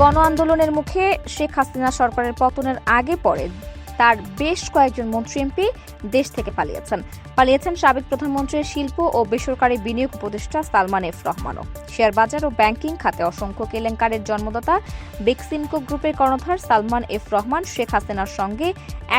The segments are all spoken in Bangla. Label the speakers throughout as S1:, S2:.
S1: গণ আন্দোলনের মুখে শেখ হাসিনা সরকারের পতনের আগে পরে তার বেশ কয়েকজন মন্ত্রী এমপি দেশ থেকে পালিয়েছেন। পালিয়েছেন সাবেক প্রধানমন্ত্রীর শিল্প ও বেসরকারি বিনিয়োগ উপদেষ্টা সালমান এফ রহমানও। শেয়ার বাজার ও ব্যাংকিং খাতে অসংখ্য কেলেঙ্কারের জন্মদাতা বেক্সিমকো গ্রুপের কর্ণধার সালমান এফ রহমান শেখ হাসিনার সঙ্গে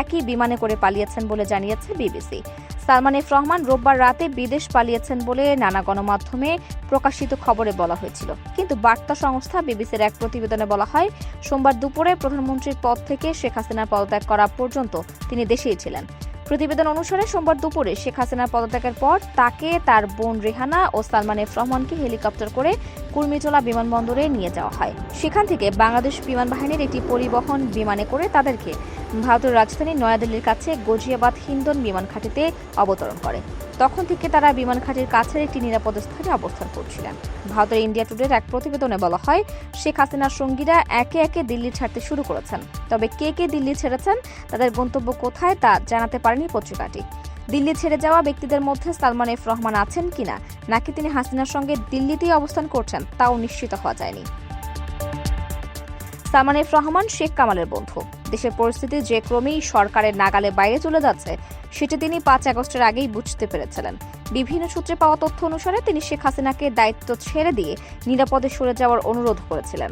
S1: একই বিমানে করে পালিয়েছেন বলে জানিয়েছে বিবিসি। সালমান এফ রহমান রোববার রাতে বিদেশ পালিয়েছেন বলে নানা গণমাধ্যমে প্রকাশিত খবরে বলা হয়েছিল। কিন্তু বার্তা সংস্থা বিবিসির এক প্রতিবেদনে বলা হয়, সোমবার দুপুরে প্রধানমন্ত্রীর পদ থেকে শেখ হাসিনার পদত্যাগ করা পর্যন্ত তিনি দেশেই ছিলেন। প্রতিবেদন অনুসারে সোমবার দুপুরে শেখ হাসিনার পদত্যাগের পর তাকে তার বোন রেহানা ও সালমান এফ রহমানকে হেলিকপ্টার করে কুর্মিটোলা বিমানবন্দরে নিয়ে যাওয়া হয়। সেখান থেকে বাংলাদেশ বিমান বাহিনীর একটি পরিবহন বিমানে করে তাদেরকে ভারতের রাজধানী নয়াদিল্লির কাছে গজিয়াবাদ হিন্দন বিমান ঘাঁটিতে অবতরণ করে। তখন থেকে তারা বিমান ঘাঁটির কাছের একটি নিরাপদ স্থানে অবস্থান করছিলেন। ভারতের ইন্ডিয়া টুডের এক প্রতিবেদনে বলা হয়, শেখ হাসিনার সঙ্গীরা একে একে দিল্লি ছাড়তে শুরু করেছেন। তবে কে কে দিল্লি ছেড়েছেন, তাদের গন্তব্য কোথায় তা জানাতে পারেনি পত্রিকাটি। দিল্লি ছেড়ে যাওয়া ব্যক্তিদের মধ্যে সালমান এফ রহমান আছেন কিনা নাকি তিনি হাসিনার সঙ্গে দিল্লিতেই অবস্থান করছেন, তাও নিশ্চিত হওয়া যায়নি। সালমান এফ রহমান, শেখ কামালের বন্ধু। দেশের পরিস্থিতি যে ক্রমেই সরকারের নাগালে বাইরে চলে যাচ্ছে, সেটি তিনি পাঁচ আগস্টের আগেই বুঝতে পেরেছিলেন। বিভিন্ন সূত্রে পাওয়া তথ্য অনুসারে তিনি শেখ হাসিনাকে দায়িত্ব ছেড়ে দিয়ে নিরাপদে সরে যাওয়ার অনুরোধ করেছিলেন।